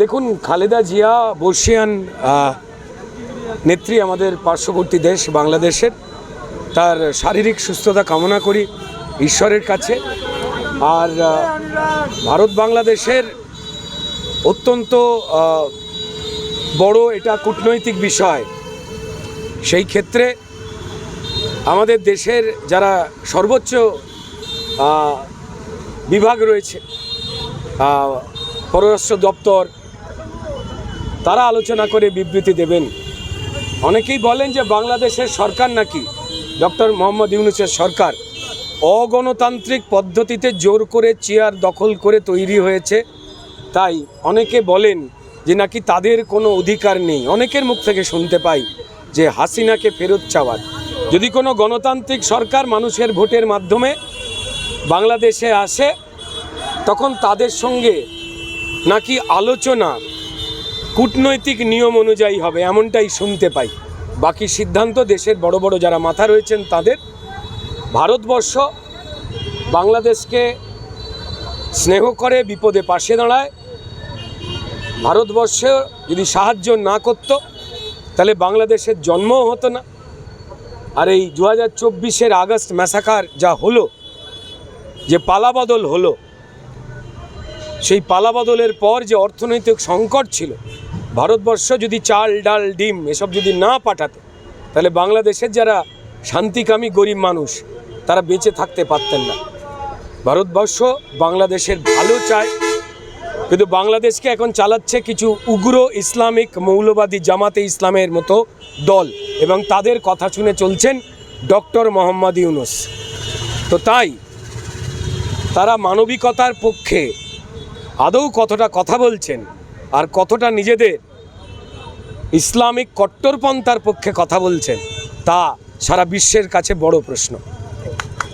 দেখুন, খালেদা জিয়া, বর্ষিয়ান নেত্রী আমাদের পার্শ্ববর্তী দেশ বাংলাদেশের। তার শারীরিক সুস্থতা কামনা করি, ঈশ্বরের কাছে। আর ভারত বাংলাদেশের অত্যন্ত বড় এটা কূটনৈতিক বিষয়। সেই ক্ষেত্রে আমাদের দেশের যারা সর্বোচ্চ বিভাগ রয়েছে পররাষ্ট্র দপ্তর, তারা আলোচনা করে বিবৃতি দেবেন। অনেকেই বলেন যে বাংলাদেশের সরকার নাকি ডক্টর মোহাম্মদ ইউনুসের সরকার অগণতান্ত্রিক পদ্ধতিতে জোর করে চেয়ার দখল করে তৈরি হয়েছে। তাই অনেকে বলেন যে নাকি তাদের কোনো অধিকার নেই। অনেকের মুখ থেকে শুনতে পাই যে হাসিনাকে ফেরত চাওয়ার। যদি কোনো গণতান্ত্রিক সরকার মানুষের ভোটের মাধ্যমে বাংলাদেশে আসে, তখন তাদের সঙ্গে নাকি আলোচনা, কূটনৈতিক নিয়ম অনুযায়ী হবে এমনটাই শুনতে পাই। বাকি সিদ্ধান্ত দেশের বড় বড় যারা মাথা রয়েছেন তাদের। ভারতবর্ষ বাংলাদেশকে স্নেহ করে, বিপদে পাশে দাঁড়ায়। ভারতবর্ষ যদি সাহায্য না করত, তাহলে বাংলাদেশের জন্মও হতো না। আর এই দু হাজার চব্বিশের আগস্ট ম্যাসাকার যা হলো, যে পালাবদল হলো, সেই পালাবদলের পর যে অর্থনৈতিক সংকট ছিল, ভারতবর্ষ যদি চাল, ডাল, ডিম এসব যদি না পাঠাতো, তাহলে বাংলাদেশের যারা শান্তিকামী গরিব মানুষ, তারা বেঁচে থাকতে পারতেন না। ভারতবর্ষ বাংলাদেশের ভালো চায় কিন্তু বাংলাদেশকে এখন চালাচ্ছে কিছু উগ্র ইসলামিক মৌলবাদী জামাতে ইসলামের মতো দল এবং তাদের কথা শুনে চলছেন ডক্টর মোহাম্মদ ইউনুস। তো তাই তারা মানবিকতার পক্ষে আদৌ কতটা কথা বলছেন আর কতটা নিজেদের ইসলামিক কট্টরপন্থার পক্ষে কথা বলছেন, তা সারা বিশ্বের কাছে বড় প্রশ্ন।